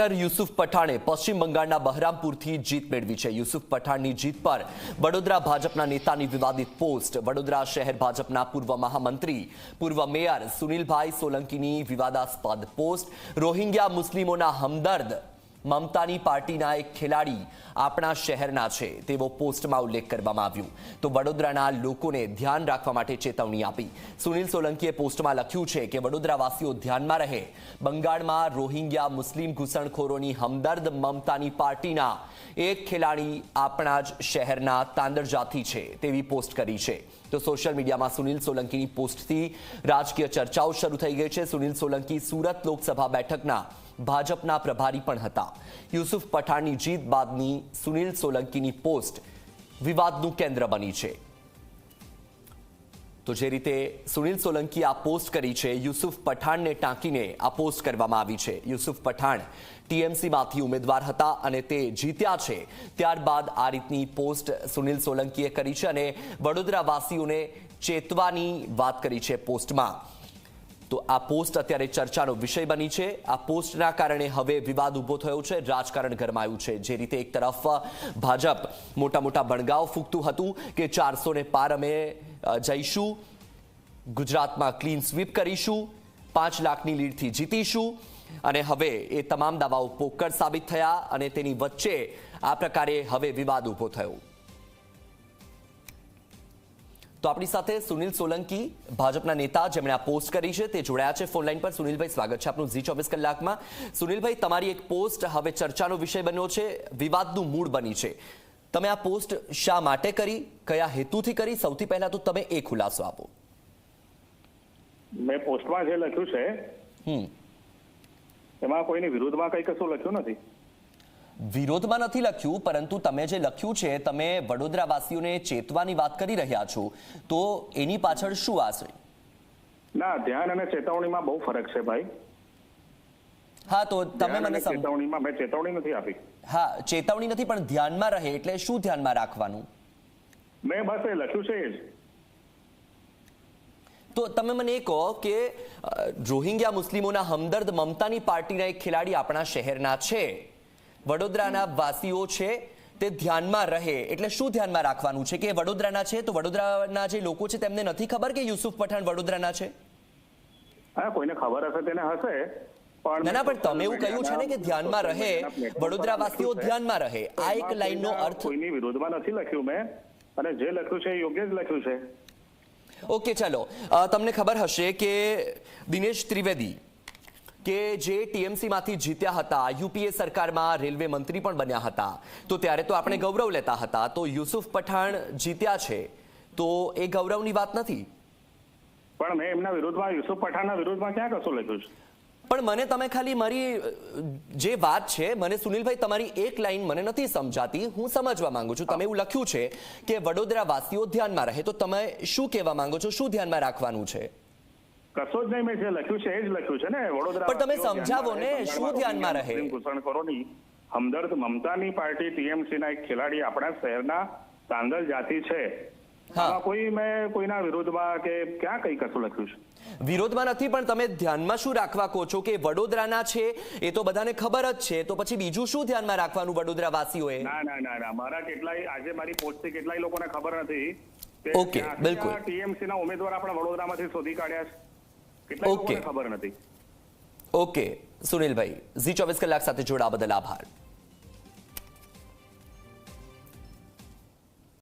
Cricketer Yusuf પઠાણે પશ્ચિમ બંગાળના બહરામપુરથી જીત મેળવી છે. યુસુફ પઠાણની જીત પર વડોદરા ભાજપના નેતાની વિવાદિત પોસ્ટ. વડોદરા શહેર ભાજપના પૂર્વ મહામંત્રી, પૂર્વ મેયર સુનિલભાઈ સોલંકીની વિવાદાસ્પદ પોસ્ટ. રોહિંગ્યા મુસ્લિમોના હમદર્દ મમતાની પાર્ટીના એક ખેલાડી આપણા શહેરના છે, તેવો પોસ્ટમાં ઉલ્લેખ કરવામાં આવ્યો. તો વડોદરાના લોકોને ધ્યાન રાખવા માટે ચેતવણી આપી. સુનિલ સોલંકીએ પોસ્ટમાં લખ્યું છે કે વડોદરાવાસીઓ ધ્યાનમાં રહે. બંગાળમાં રોહિંગ્યા મુસ્લિમ ઘૂસણખોરોની હમદર્દ મમતાની પાર્ટીના એક ખેલાડી આપણા જ શહેરના તાંદરજાથી છે, તેવી પોસ્ટ કરી છે. તો સોશિયલ મીડિયામાં સુનિલ સોલંકીની પોસ્ટથી રાજકીય ચર્ચાઓ શરૂ થઈ ગઈ છે. સુનિલ સોલંકી સુરત લોકસભા બેઠકના ભાજપના પ્રભારી પણ હતા. યુસુફ પઠાણની જીત બાદની સુનિલ સોલંકીની પોસ્ટ વિવાદનું કેન્દ્ર બની છે. તો જે રીતે સુનિલ સોલંકી આ પોસ્ટ કરી છે, યુસુફ પઠાણને ટાંકીને આ પોસ્ટ કરવામાં આવી છે. યુસુફ પઠાણ ટીએમસીમાંથી ઉમેદવાર હતા અને તે જીત્યા છે. ત્યારબાદ આ રીતની પોસ્ટ સુનિલ સોલંકીએ કરી છે અને વડોદરાવાસીઓને ચેતવાની વાત કરી છે પોસ્ટમાં. તો આ પોસ્ટ અત્યારે ચર્ચાનો વિષય બની છે. આ પોસ્ટના કારણે હવે વિવાદ ઊભો થયો છે. રાજકારણ ગરમાયું છે. જે રીતે એક તરફ ભાજપ મોટા મોટા બણગાવ ફૂંકતું હતું કે ચારસો પાર અમે જઈશું. ગુજરાતમાં ક્લીન સ્વીપ કરીશું. પાંચ લાખની લીડથી જીતીશું. અને હવે એ તમામ દાવાઓ પોકળ સાબિત થયા અને તેની વચ્ચે આ પ્રકારે હવે વિવાદ ઊભો થયો. તો આપણી સાથે સુનિલ સોલંકી ભાજપના નેતા જેમણે આ પોસ્ટ કરી છે તે જોડાયા છે ફોનલાઈન પર. સુનિલભાઈ સ્વાગત છે આપનું ઝી ચોવીસ કલાકમાં. સુનિલભાઈ તમારી એક પોસ્ટ હવે ચર્ચાનો વિષય બન્યો છે વિવાદનું મૂળ બની છે. તમે આ પોસ્ટ શા માટે કરી કયા હેતુથી કરી? સૌથી પહેલા તો તમે એ ખુલાસો આપો. મેં પોસ્ટમાં જે લખ્યું છે હમ. એમાં કોઈની વિરુદ્ધમાં કઈ કશું લખ્યું નથી. વિરોધમાં નથી લખ્યું પરંતુ તમે જે લખ્યું છે તમે વડોદરાવાસીઓને ચેતવાની વાત કરી રહ્યા છો. તો એની પાછળ શું આશય ના ધ્યાન અને ચેતવણીમાં બહુ ફરક છે ભાઈ. હા તો તમે મને ચેતવણીમાં મેં ચેતવણી નથી આપી. હા ચેતવણી નથી પણ ધ્યાનમાં રહે એટલે શું ધ્યાનમાં રાખવાનું? મેં બસ એ લખ્યું છે એ જ. તો તમે મને એ કહો કે રોહિંગ્યા મુસ્લિમોના હમદર્દ મમતાની પાર્ટીના એક ખેલાડી આપણા શહેરના છે. વડોદરાના વાસીઓ છે તે ધ્યાનમાં રહે. એટલે શું ધ્યાનમાં રાખવાનું છે? કે વડોદરાના છે તો વડોદરાના જે લોકો છે તેમને નથી ખબર કે યુસુફ પઠાણ વડોદરાના છે? હા કોઈને ખબર હશે તેને હશે ના ના પણ તમે એવું કહ્યું છે ને કે ધ્યાનમાં રહે. વડોદરાવાસીઓ ધ્યાનમાં રહે. આ એક લાઈનનો અર્થ કોઈની વિરોધમાં નથી લખ્યું મેં. અને જે લખ્યું છે યોગ્ય જ લખ્યું છે. ઓકે ચાલો. તમને ખબર હશે કે દિનેશ ત્રિવેદી કે જે ટીએમસીમાંથી જીત્યા હતા યુપીએ સરકારમાં રેલવે મંત્રી પણ બન્યા હતા. તો ત્યારે તો આપણે ગૌરવ લેતા હતા. તો યુસુફ પઠાણ જીત્યા છે. તો એ ગૌરવની વાત નથી? પણ મેં એમના વિરોધમાં યુસુફ પઠાણના વિરોધમાં ક્યાં કશું લખ્યું છે? પણ મને તમે ખાલી મારી જે વાત છે મને સુનિલભાઈ તમારી એક લાઈન મને નથી સમજાતી. હું સમજવા માંગુ છું. તમે એવું લખ્યું છે કે વડોદરા વાસીઓ ધ્યાનમાં રહે. તો તમે શું કહેવા માંગો છો? શું ધ્યાનમાં રાખવાનું છે? કશો જ નહીં મેં જે લખ્યું છે એ જ લખ્યું છે ને. વડોદરા પણ તમે સમજાવો ને, શું ધ્યાનમાં રહે? ઘૂસણખોરોની હમદર્દ મમતાની પાર્ટી ટીએમસીના એક ખેલાડી આપણા શહેરના તાંદલ જાતિ છે. કોઈ મેં કોઈના વિરોધમાં કે ક્યાં કઈ કશું લખ્યું છે? વિરોધમાં નથી પણ તમે ધ્યાનમાં શું રાખવા કહો છો કે વડોદરાના છે? એ તો બધાને ખબર જ છે. તો પછી બીજું શું ધ્યાનમાં રાખવાનું વડોદરા વાસીઓએ ના ના ના ના. મારા કેટલાય આજે મારી પોસ્ટથી કેટલાય લોકોને ખબર નથી કે ઓકે, બિલકુલ. ટીએમસી ના ઉમેદવાર આપણા વડોદરામાંથી શોધી કાઢ્યા છે. કેટલાય ઓકે. લોકોને ખબર નથી. ઓકે. સુનિલભાઈ ઝી ચોવીસ કલાક સાથે જોડા બદલ આભાર.